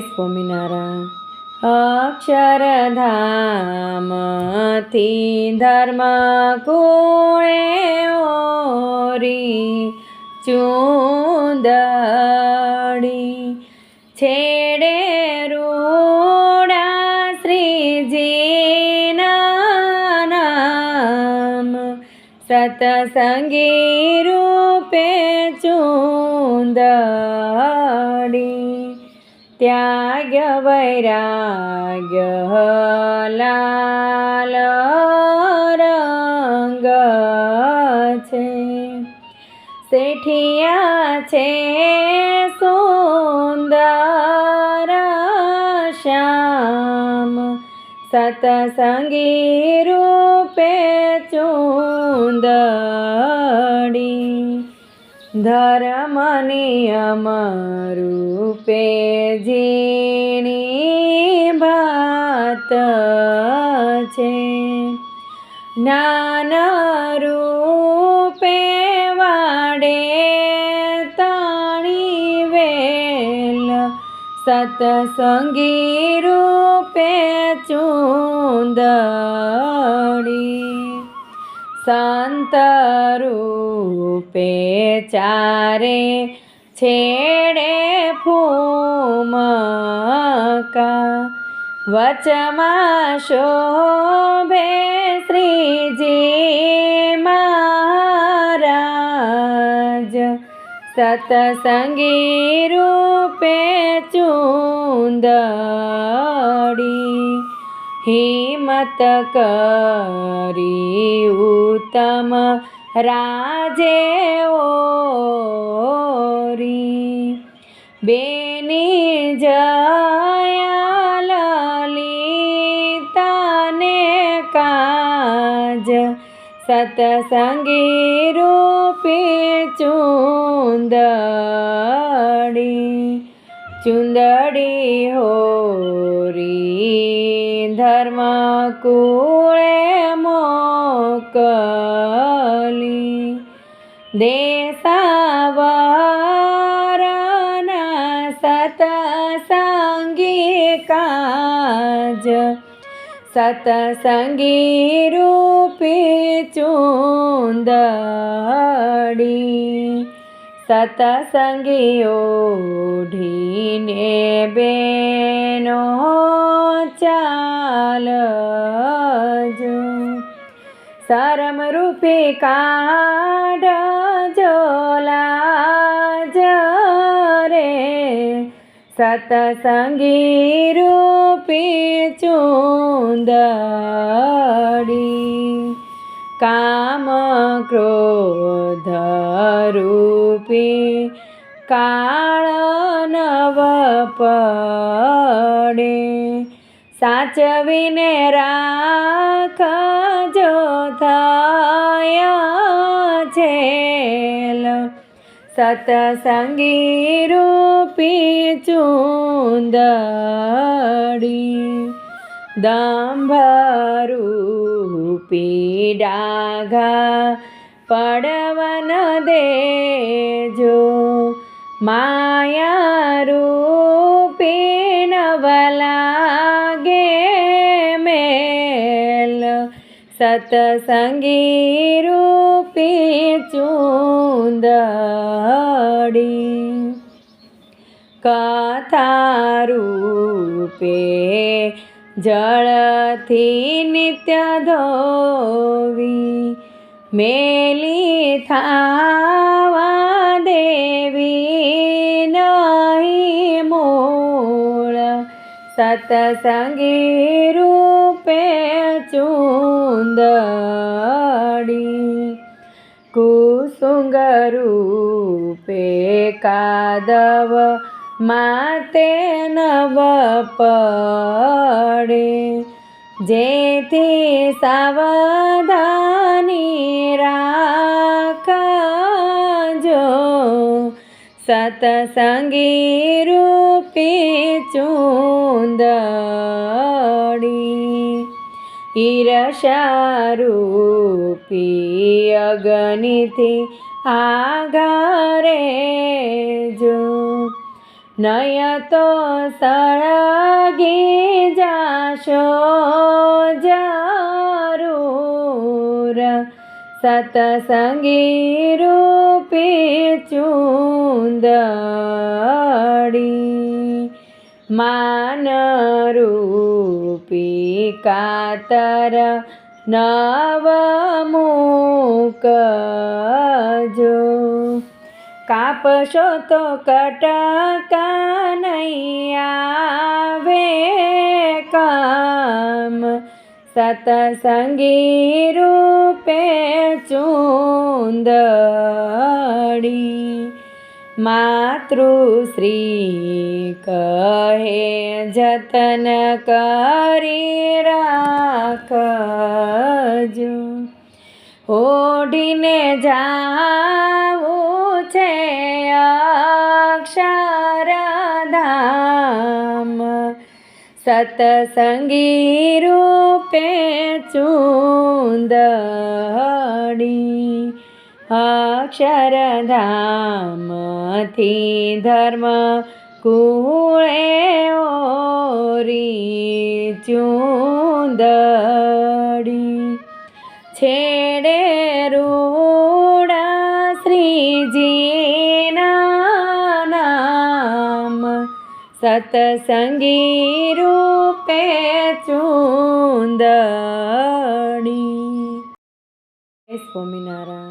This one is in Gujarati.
સ્વામિનારાયણ. અક્ષરધામથી ધર્મ કુળે ઓરી ચૂંદડી. છેડે રૂડા શ્રીજીના નામ સતસંગી રૂપે ચૂંદડી. ત્યાગ્ય વૈરાગ્ય લાલ રંગ છે શેઠિયા છે સુંદર શ્યામ સતસંગી ધર્મ નિયમ રૂપે ભાત છે જ્ઞાન રૂપે વાડે તાણી વેલ સતસંગી રૂપે ચૂંદડી સંત રૂપે ચારે છેડે ફૂમકા વચમાં શોભે શ્રીજી મહારાજ સતસંગી રૂપે ચૂંદડી હિંમત કરી ઉત્તમ રાજે ઓરી. બેની જયા લલિતાને કાજ સતસંગી રૂપી ચુંદડી. ચુંદડી હોરી. ધર્મ કુળે મોકલી. દેસાવરના સતસંગી કાજ. સતસંગી રૂપી ચૂંદડી. સતસંગી ઓઢીને બેનો ચાલજો શરમ રૂપી કાઢજો લાજ રે. સતસંગી રૂપી ચૂંદડી. કામ ક્રોધ રૂપી. કાળ નવ પડે સાચવીને રાખજો થયા છે સતસંગી રૂપી ચૂંદડી દંભરૂપી ડાઘા પડવન દેજો. માયા રૂપી નવલાગે સતસંગી રૂપી ચૂંદડી કથારૂપે જળથી નિત્ય ધોવી મેલી થાવા સતસંગી રૂપે ચૂંદડી કુસુંગ રૂપે કાદવ માતે નવ પડે. જેથી સાવધાની રાખજો સતસંગી રૂપી ચૂંદડી ઈરસારૂપી અગનિથી આઘારે જો નય તો સળગી જાશો જરૂર સતસંગી રૂપી ચૂંદડી માન રૂપી કાતર નવ મૂકજો કાપશો તો કટકા નહીં આવે કામ સતસંગી રૂપે ચૂંદડી માતૃશ્રી કહે જતન કરી રાખજો. ઓઢીને જાવું છે સતસંગી રૂપે ચૂંદડી અક્ષરધામથી ધર્મ કુળે ઓરી ચૂંદડી છેડે સતસંગી રૂપે ચૂંદણી સ્વામિનારાયણ